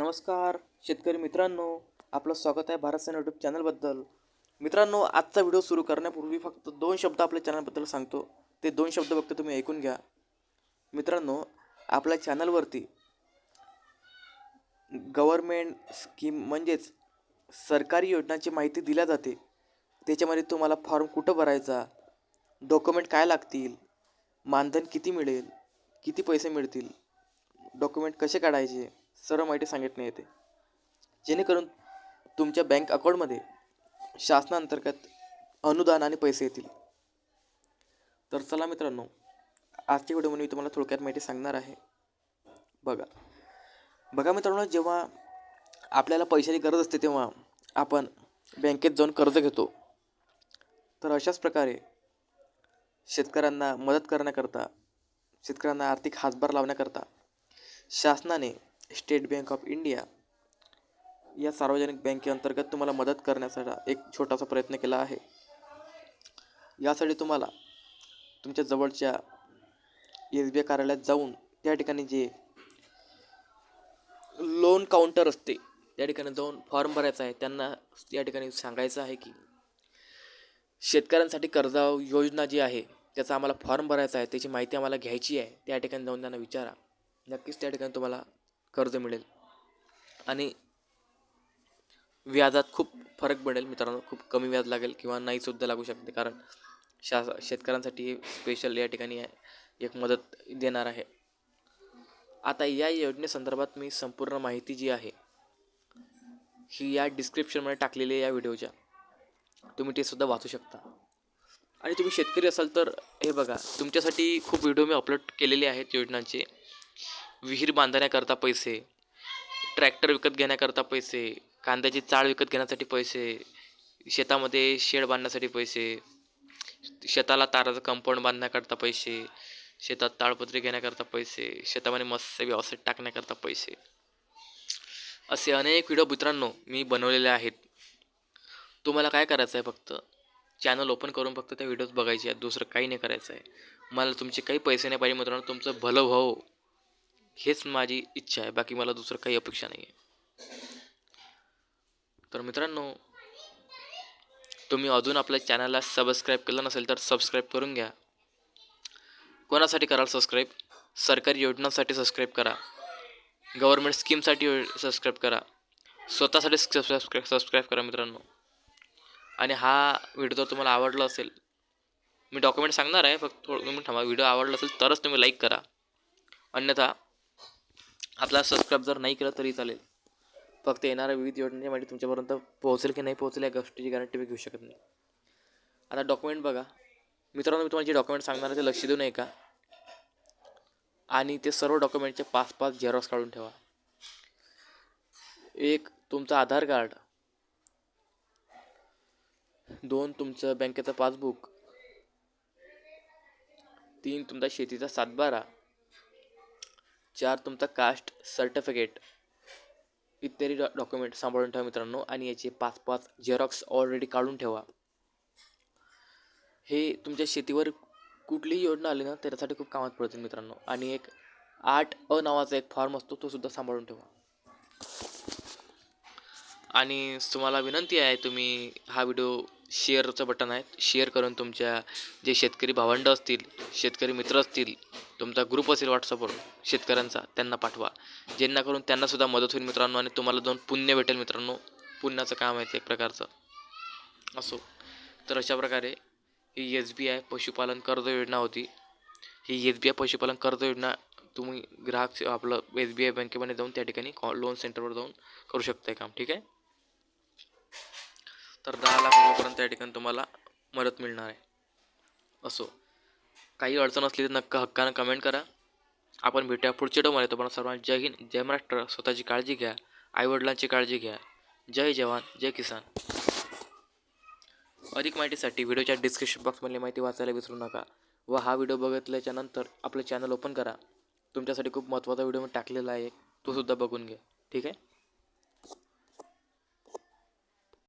नमस्कार शेतकरी मित्रांनो. आपलं स्वागत आहे भारत सेना यूट्यूब चॅनलबद्दल मित्रांनो आजचा व्हिडिओ सुरू करण्यापूर्वी फक्त दोन शब्द आपल्या चॅनलबद्दल सांगतो. ते दोन शब्द फक्त तुम्ही ऐकून घ्या. मित्रांनो आपल्या चॅनलवरती गव्हर्मेंट स्कीम म्हणजेच सरकारी योजनांची माहिती दिल्या जाते. त्याच्यामध्ये तुम्हाला फॉर्म कुठं भरायचा डॉक्युमेंट काय लागतील मानधन किती मिळेल किती पैसे मिळतील डॉक्युमेंट कसे काढायचे सर्व माहिती सांगितली येते. जेणेकरून तुमच्या बँक अकाउंटमध्ये शासनाअंतर्गत अनुदान आणि पैसे येतील. तर चला मित्रांनो आजच्या व्हिडिओमध्ये मी तुम्हाला थोडक्यात माहिती सांगणार आहे. बघा. बघा मित्रांनो जेव्हा आपल्याला पैशाची गरज असते तेव्हा आपण बँकेत जाऊन कर्ज घेतो. तर अशाच प्रकारे शेतकऱ्यांना मदत करण्याकरता शेतकऱ्यांना आर्थिक हातभार लावण्याकरता शासनाने स्टेट बँक ऑफ इंडिया या सार्वजनिक बँकेअंतर्गत तुम्हाला मदत करण्यासाठी एक छोटासा प्रयत्न केला आहे. यासाठी तुम्हाला तुमच्या जवळच्या एस बी आय कार्यालयात जाऊन त्या ठिकाणी जे लोन काउंटर असते त्या ठिकाणी जाऊन फॉर्म भरायचा आहे. त्यांना या ठिकाणी सांगायचं आहे की शेतकऱ्यांसाठी कर्ज योजना जी आहे त्याचा आम्हाला फॉर्म भरायचा आहे. त्याची माहिती आम्हाला घ्यायची आहे. त्या ठिकाणी जाऊन त्यांना विचारा. नक्कीच त्या ठिकाणी तुम्हाला कर्ज मिळेल. आणि व्याजात खूप फरक पडेल मित्रांनो. खूप कमी व्याज लागेल किंवा नाहीसुद्धा लागू शकते. कारण शा शेतकऱ्यांसाठी स्पेशल या ठिकाणी एक मदत देणार आहे. आता या योजनेसंदर्भात मी संपूर्ण माहिती जी आहे ही या डिस्क्रिप्शनमध्ये टाकलेली आहे या व्हिडिओच्या तुम्ही ते सुद्धा वाचू शकता. आणि तुम्ही शेतकरी असाल तर हे बघा तुमच्यासाठी खूप व्हिडिओ मी अपलोड केलेले आहेत योजनांचे. विहीर बांधण्याकरता पैसे ट्रॅक्टर विकत घेण्याकरता पैसे कांद्याची चाळ विकत घेण्यासाठी पैसे शेतामध्ये शेड बांधण्यासाठी पैसे शेताला ताराचं कंपाऊंड बांधण्याकरता पैसे शेतात ताळपत्री घेण्याकरता पैसे शेतामध्ये मत्स्य व्यवसाय टाकण्याकरता पैसे. असे अनेक व्हिडिओ मित्रांनो मी बनवलेले आहेत. तुम्हाला काय करायचं आहे फक्त? चॅनल ओपन करून फक्त त्या व्हिडिओज बघायचे आहेत. दुसरं काही नाही करायचं आहे. मला तुमचे काही पैसे नाही पाहिजे मित्रांनो. तुमचं भलं व्हावं हेच माझी इच्छा आहे बाकी मला दुसरं काही अपेक्षा नाही आहे. तर मित्रांनो तुम्ही अजून आपल्या चॅनलला सबस्क्राईब केलं नसेल तर सबस्क्राईब करून घ्या. कोणासाठी कराल सबस्क्राईब सरकारी योजनांसाठी सबस्क्राईब करा. गव्हर्मेंट स्कीमसाठी सबस्क्राईब करा. स्वतःसाठी सबस्क्राईब सबस्क्राईब करा मित्रांनो. आणि हा व्हिडिओ जर तुम्हाला आवडला असेल मी डॉक्युमेंट सांगणार आहे फक्त थोडं तुम्ही थांबा. व्हिडिओ आवडला असेल तरच तुम्ही लाईक करा. अन्यथा आपला सबस्क्राईब जर नाही केलं तरी चालेल. फक्त येणाऱ्या विविध योजनेमध्ये तुमच्यापर्यंत पोहोचेल की नाही पोहोचेल या गोष्टीची गॅरंटी मी घेऊ शकत नाही. आता डॉक्युमेंट बघा. मित्रांनो मी तुम्हाला जे डॉक्युमेंट सांगणार आहे ते लक्ष देऊ नये का आणि ते सर्व डॉक्युमेंटचे पाच पाच झेरॉक्स काढून ठेवा. एक तुमचं आधार कार्ड. दोन तुमचं बँकेचं पासबुक. तीन तुमचा शेतीचा सातबारा. चार तुमचा कास्ट सर्टिफिकेट इत्यादी डॉ डॉक्युमेंट सांभाळून ठेवा मित्रांनो आणि याचे पाच पाच झेरॉक्स ऑलरेडी काढून ठेवा. हे तुमच्या शेतीवर कुठलीही योजना आली ना त्याच्यासाठी खूप कामात पडतील मित्रांनो. आणि एक आठ अ नावाचा एक फॉर्म असतो तो सुद्धा सांभाळून ठेवा. आणि तुम्हाला विनंती आहे तुम्ही हा व्हिडिओ शेअरचं बटन आहे शेअर करून तुमच्या जे शेतकरी भावंड असतील शेतकरी मित्र असतील तुमचा ग्रुप असेल व्हॉट्सअपवर शेतकऱ्यांचा त्यांना पाठवा. जेणेकरून त्यांनासुद्धा मदत होईल मित्रांनो आणि तुम्हाला दोन पुण्य भेटेल मित्रांनो. पुण्याचं काम आहे ते एक प्रकारचं. असो. तर अशा प्रकारे ही एस बी आय पशुपालन कर्ज योजना होती. ही एस बी आय पशुपालन कर्ज योजना तुम्ही ग्राहक आपलं एस बी आय बँकेमध्ये जाऊन त्या ठिकाणी कॉ लोन सेंटरवर जाऊन करू शकताय काम ठीक आहे? तर दहा लाख रुपयापर्यंत त्या ठिकाणी तुम्हाला मदत मिळणार आहे. असो. काही अडचण असली तर नक्का हक्कानं कमेंट करा. आपण भेटूया पुढच्या डोमध्ये तुम्हाला सर्वांना जय हिंद जय महाराष्ट्र. स्वतःची काळजी घ्या. आईवडिलांची काळजी घ्या. जय जवान जय किसान. अधिक माहितीसाठी व्हिडिओच्या डिस्क्रिप्शन बॉक्समधली माहिती वाचायला विसरू नका व हा व्हिडिओ बघितल्याच्या नंतर आपलं चॅनल ओपन करा. तुमच्यासाठी खूप महत्त्वाचा व्हिडिओ मी टाकलेला आहे. तो सुद्धा बघून घ्या. ठीक आहे?